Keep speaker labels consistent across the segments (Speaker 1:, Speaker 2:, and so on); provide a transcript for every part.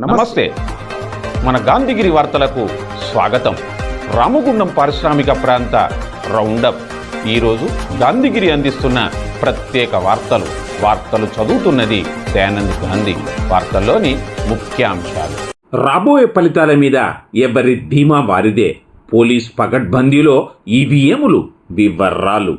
Speaker 1: నమస్తే. మన గాంధీగిరి వార్తలకు స్వాగతం. రామగుండం పారిశ్రామిక ప్రాంత రౌండప్. ఈరోజు గాంధీగిరి అందిస్తున్న ప్రత్యేక వార్తలు. వార్తలు చదువుతున్నది దయానంద్ గాంధీ. వార్తల్లోని ముఖ్యాంశాలు.
Speaker 2: రాబోయే ఫలితాల మీద ఎవరి ధీమా వారిదే? పోలీస్ పగడ్బందీలో ఈవీఎంలు వివర్రాలు.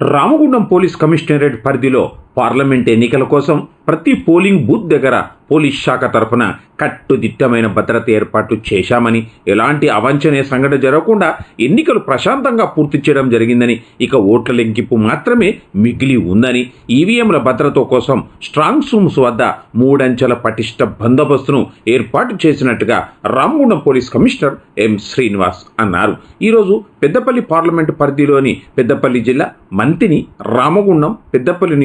Speaker 2: Ramagundam police commissionerate పరిధిలో పార్లమెంట్ ఎన్నికల కోసం ప్రతి పోలింగ్ బూత్ దగ్గర పోలీస్ శాఖ తరఫున కట్టుదిట్టమైన భద్రత ఏర్పాట్లు చేశామని ఎలాంటి అవాంఛనీయ సంఘటన జరగకుండా ఎన్నికలు ప్రశాంతంగా పూర్తి చేయడం జరిగిందని ఇక ఓట్ల లెంకింపు మాత్రమే మిగిలి ఉందని ఈవీఎంల భద్రత కోసం స్ట్రాంగ్ రూమ్స్ వద్ద మూడంచెల పటిష్ట బందోబస్తును ఏర్పాటు చేసినట్టుగా Ramagundam police commissioner M Srinivas అన్నారు. ఈరోజు పెద్దపల్లి పార్లమెంటు పరిధిలోని పెద్దపల్లి జిల్లా మంతిని రామగుండం పెద్దపల్లి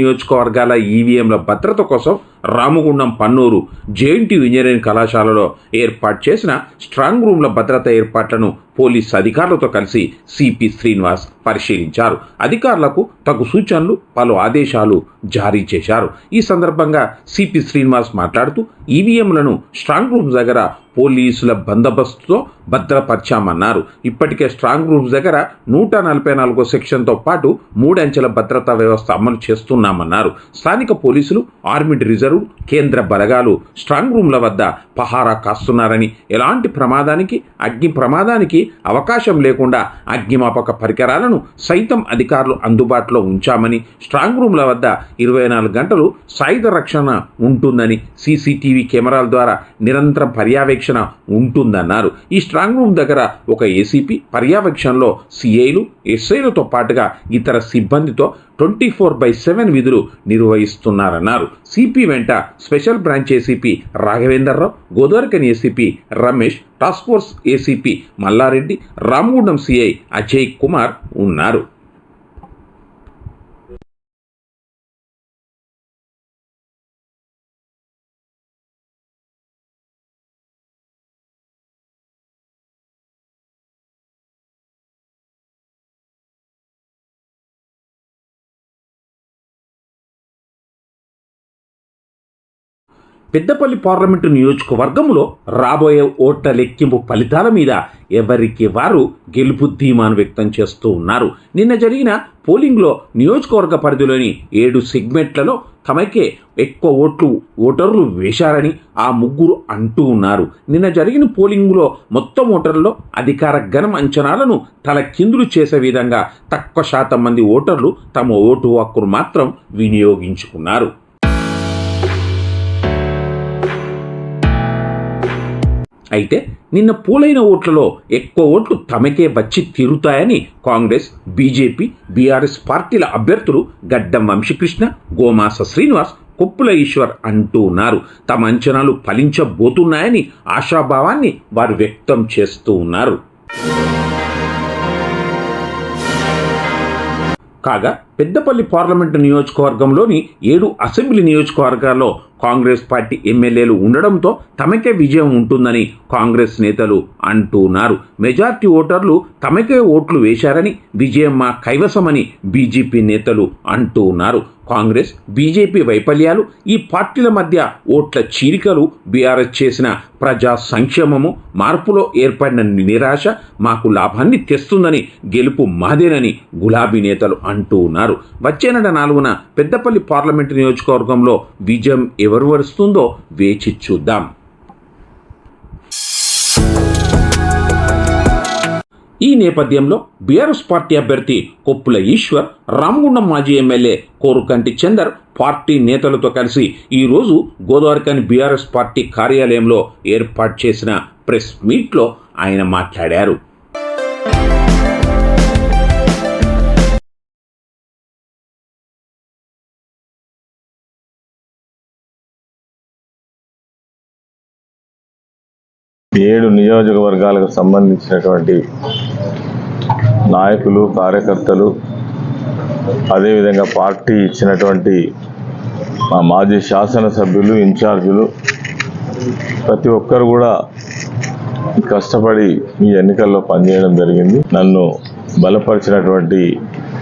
Speaker 2: వర్గాల ఈవీఎంల భద్రత కోసం రామగుండం పన్నూరు జేఎన్టీ ఇంజనీరింగ్ కళాశాలలో ఏర్పాటు చేసిన స్ట్రాంగ్ రూమ్ల భద్రత ఏర్పాట్లను పోలీస్ అధికారులతో కలిసి సిపి శ్రీనివాస్ పరిశీలించారు. అధికారులకు తగు సూచనలు పలు ఆదేశాలు జారీ చేశారు. ఈ సందర్భంగా సిపి శ్రీనివాస్ మాట్లాడుతూ ఈవీఎంలను స్ట్రాంగ్ రూమ్స్ దగ్గర పోలీసుల బందోబస్తుతో భద్రపరిచామన్నారు. ఇప్పటికే స్ట్రాంగ్ రూమ్స్ దగ్గర నూట నలభై నాలుగో సెక్షన్తో పాటు మూడంచెల భద్రతా వ్యవస్థ అమలు చేస్తున్నామన్నారు. స్థానిక పోలీసులు ఆర్మీ రిజర్వ్ కేంద్ర బలగాలు స్ట్రాంగ్ రూమ్ల వద్ద పహారా కాస్తున్నారని ఎలాంటి ప్రమాదానికి అగ్ని ప్రమాదానికి అవకాశం లేకుండా అగ్నిమాపక పరికరాలను సైతం అధికారులు అందుబాటులో ఉంచామని స్ట్రాంగ్ రూమ్ల వద్ద ఇరవై నాలుగు గంటలు సాయుధ రక్షణ ఉంటుందని సీసీటీవీ కెమెరాల ద్వారా నిరంతరం పర్యవేక్షణ ఉంటుందన్నారు. ఈ స్ట్రాంగ్ రూమ్ దగ్గర ఒక ఏసీపీ పర్యవేక్షణలో సిఐలు ఎస్ఐలతో పాటుగా ఇతర సిబ్బందితో ట్వంటీ ఫోర్ బై సెవెన్ విధులు నిర్వహిస్తున్నారన్నారు. సిపి వెంట special branch ACP Raghavender Rao Godavarikhani ACP Ramesh task force ACP Malla Reddy Ramagundam CI Ajay Kumar ఉన్నారు. పెద్దపల్లి పార్లమెంటు నియోజకవర్గంలో రాబోయే ఓట్ల లెక్కింపు ఫలితాల మీద ఎవరికి వారు గెలుపు ధీమాను వ్యక్తం చేస్తూ ఉన్నారు. నిన్న జరిగిన పోలింగ్లో నియోజకవర్గ పరిధిలోని ఏడు సెగ్మెంట్లలో తమకే ఎక్కువ ఓట్లు ఓటర్లు వేశారని ఆ ముగ్గురు అంటూ ఉన్నారు. నిన్న జరిగిన పోలింగ్లో మొత్తం ఓటర్లలో అధికార గణం అంచనాలను తల కిందులు చేసే విధంగా తక్కువ శాతం మంది ఓటర్లు తమ ఓటు హక్కును మాత్రం వినియోగించుకున్నారు. అయితే నిన్న పోలైన ఓట్లలో ఎక్కువ ఓట్లు తమకే వచ్చి తీరుతాయని కాంగ్రెస్ బీజేపీ బీఆర్ఎస్ పార్టీల అభ్యర్థులు గడ్డం వంశీకృష్ణ గోమాస శ్రీనివాస్ కొప్పుల ఈశ్వర్ అంటూ ఉన్నారు. తమ అంచనాలు ఫలించబోతున్నాయని ఆశాభావాన్ని వారు వ్యక్తం చేస్తూ ఉన్నారు. కాగా పెద్దపల్లి పార్లమెంటు నియోజకవర్గంలోని ఏడు అసెంబ్లీ నియోజకవర్గాల్లో కాంగ్రెస్ పార్టీ ఎమ్మెల్యేలు ఉండడంతో తమకే విజయం ఉంటుందని కాంగ్రెస్ నేతలు అంటున్నారు. మెజార్టీ ఓటర్లు తమకే ఓట్లు వేశారని విజయం మా కైవసమని బీజేపీ నేతలు అంటూ ఉన్నారు కాంగ్రెస్ బీజేపీ వైఫల్యాలు ఈ పార్టీల మధ్య ఓట్ల చీరికలు బీఆర్ఎస్ చేసిన ప్రజా సంక్షేమము మార్పులో ఏర్పడిన నిరాశ మాకు లాభాన్ని తెస్తుందని గెలుపు మాదేనని గులాబీ నేతలు అంటూ ఉన్నారు. వచ్చే నెల నాలుగున పెద్దపల్లి పార్లమెంటు నియోజకవర్గంలో విజయం ఎవరు వరుస్తుందో వేచి చూద్దాం. ఈ నేపథ్యంలో బీఆర్ఎస్ పార్టీ అభ్యర్థి కొప్పుల ఈశ్వర్ రామగుండం మాజీ ఎమ్మెల్యే కోరుకంటి చందర్ పార్టీ నేతలతో కలిసి ఈరోజు గోదావరికని బీఆర్ఎస్ పార్టీ కార్యాలయంలో ఏర్పాటు చేసిన ప్రెస్ మీట్లో ఆయన మాట్లాడారు.
Speaker 3: నియోజకవర్గాలకు సంబంధించినటువంటి నాయకులు కార్యకర్తలు అదేవిధంగా పార్టీ ఇచ్చినటువంటి మా మాజీ శాసనసభ్యులు ఇన్ఛార్జీలు ప్రతి ఒక్కరు కూడా కష్టపడి ఈ ఎన్నికల్లో పనిచేయడం జరిగింది. నన్ను బలపరిచినటువంటి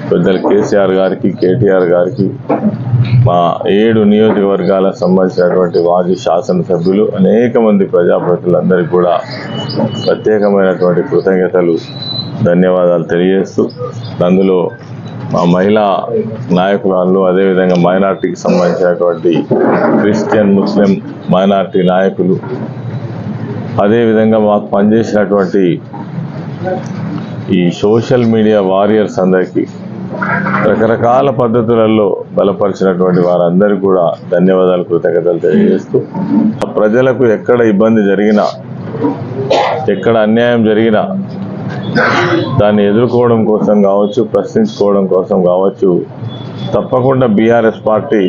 Speaker 3: పెద్దలు కేసీఆర్ గారికి కేటీఆర్ గారికి మా ఏడు నియోజకవర్గాలకు సంబంధించినటువంటి మాజీ శాసనసభ్యులు అనేక మంది ప్రజాప్రతినిధులందరికీ కూడా ప్రత్యేకమైనటువంటి కృతజ్ఞతలు ధన్యవాదాలు తెలియజేస్తూ అందులో మా మహిళా నాయకురాళ్ళు అదేవిధంగా మైనార్టీకి సంబంధించినటువంటి క్రిస్టియన్ ముస్లిం మైనార్టీ నాయకులు అదేవిధంగా మాకు పనిచేసినటువంటి ఈ సోషల్ మీడియా వారియర్స్ అందరికీ రకరకాల పద్ధతులలో బలపరిచినటువంటి వారందరికీ కూడా ధన్యవాదాలు కృతజ్ఞతలు తెలియజేస్తూ ప్రజలకు ఎక్కడ ఇబ్బంది జరిగినా ఎక్కడ అన్యాయం జరిగినా దాన్ని ఎదుర్కోవడం కోసం కావచ్చు ప్రశ్నించుకోవడం కోసం కావచ్చు తప్పకుండా బీఆర్ఎస్ పార్టీ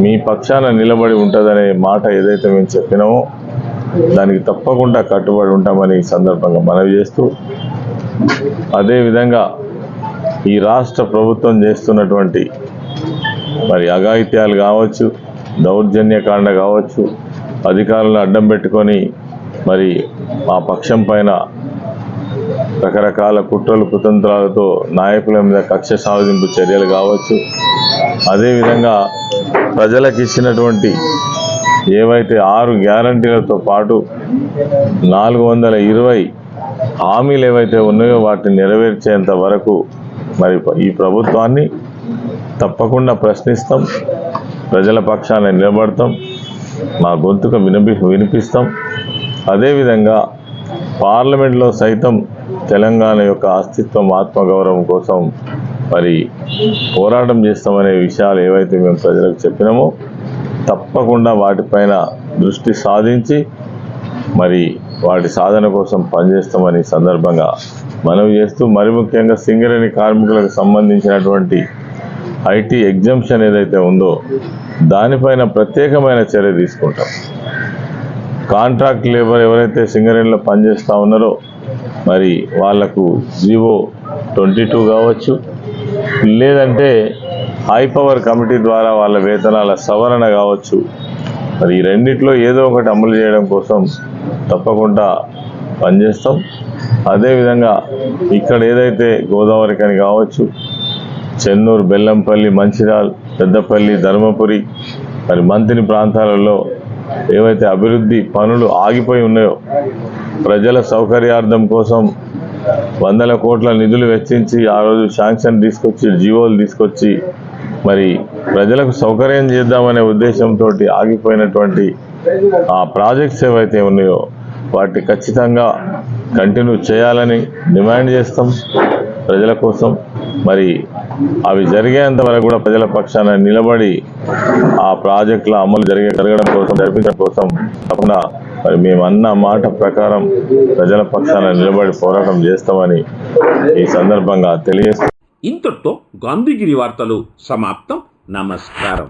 Speaker 3: మీ పక్షాన నిలబడి ఉంటుందనే మాట ఏదైతే మేము చెప్పినామో దానికి తప్పకుండా కట్టుబడి ఉంటామని ఈ సందర్భంగా మనవి చేస్తూ అదేవిధంగా ఈ రాష్ట్ర ప్రభుత్వం చేస్తున్నటువంటి మరి అఘాయిత్యాలు కావచ్చు దౌర్జన్యకాండ కావచ్చు అధికారులను అడ్డం పెట్టుకొని మరి మా పక్షం పైన రకరకాల కుట్రలు కుతంత్రాలతో నాయకుల మీద కక్ష సాధింపు చర్యలు కావచ్చు. అదేవిధంగా ప్రజలకు ఇచ్చినటువంటి ఏవైతే ఆరు గ్యారంటీలతో పాటు నాలుగు వందల ఇరవై హామీలు ఏవైతే ఉన్నాయో వాటిని నెరవేర్చేంత వరకు మరి ఈ ప్రభుత్వాన్ని తప్పకుండా ప్రశ్నిస్తాం. ప్రజల పక్షాన నిలబడతాం. మా గొంతుక వినిపి వినిపిస్తాం. అదేవిధంగా పార్లమెంట్లో సైతం తెలంగాణ యొక్క అస్తిత్వం ఆత్మగౌరవం కోసం మరి పోరాటం చేస్తామనే విషయాలు ఏవైతే మేము ప్రజలకు చెప్పినామో తప్పకుండా వాటిపైన దృష్టి సాధించి మరి వాటి సాధన కోసం పనిచేస్తామని సందర్భంగా మనవి చేస్తూ మరి ముఖ్యంగా సింగరేణి కార్మికులకు సంబంధించినటువంటి ఐటీ ఎగ్జంప్షన్ ఏదైతే ఉందో దానిపైన ప్రత్యేకమైన చర్య తీసుకుంటాం. కాంట్రాక్ట్ లేబర్ ఎవరైతే సింగరేణిలో పనిచేస్తూ ఉన్నారో మరి వాళ్ళకు జీవో ట్వంటీ టూ కావచ్చు లేదంటే హై పవర్ కమిటీ ద్వారా వాళ్ళ వేతనాల సవరణ కావచ్చు. మరి ఈ రెండిట్లో ఏదో ఒకటి అమలు చేయడం కోసం తప్పకుండా పనిచేస్తాం. అదేవిధంగా ఇక్కడ ఏదైతే గోదావరి కని కావచ్చు చెన్నూరు బెల్లంపల్లి మంచిర్యాల్ పెద్దపల్లి ధర్మపురి మరి మంతిని ప్రాంతాలలో ఏవైతే అభివృద్ధి పనులు ఆగిపోయి ఉన్నాయో ప్రజల సౌకర్యార్థం కోసం వందల కోట్ల నిధులు వెచ్చించి ఆ రోజు శాంక్షన్ తీసుకొచ్చి జీవోలు తీసుకొచ్చి మరి ప్రజలకు సౌకర్యం చేద్దామనే ఉద్దేశంతో ఆగిపోయినటువంటి ఆ ప్రాజెక్ట్స్ ఏవైతే ఉన్నాయో వాటి ఖచ్చితంగా కంటిన్యూ చేయాలని డిమాండ్ చేస్తాం ప్రజల కోసం. మరి అవి జరిగేంత వరకు కూడా ప్రజల పక్షాన నిలబడి ఆ ప్రాజెక్టుల అమలు జరిగే జరగడం కోసం జరిపించడం కోసం తప్పకుండా మరి మేము అన్న మాట ప్రకారం ప్రజల పక్షాన నిలబడి పోరాటం చేస్తామని ఈ సందర్భంగా తెలియజేస్తాం
Speaker 2: ఇంతటితో గాంధీగిరి వార్తలు సమాప్తం. నమస్కారం.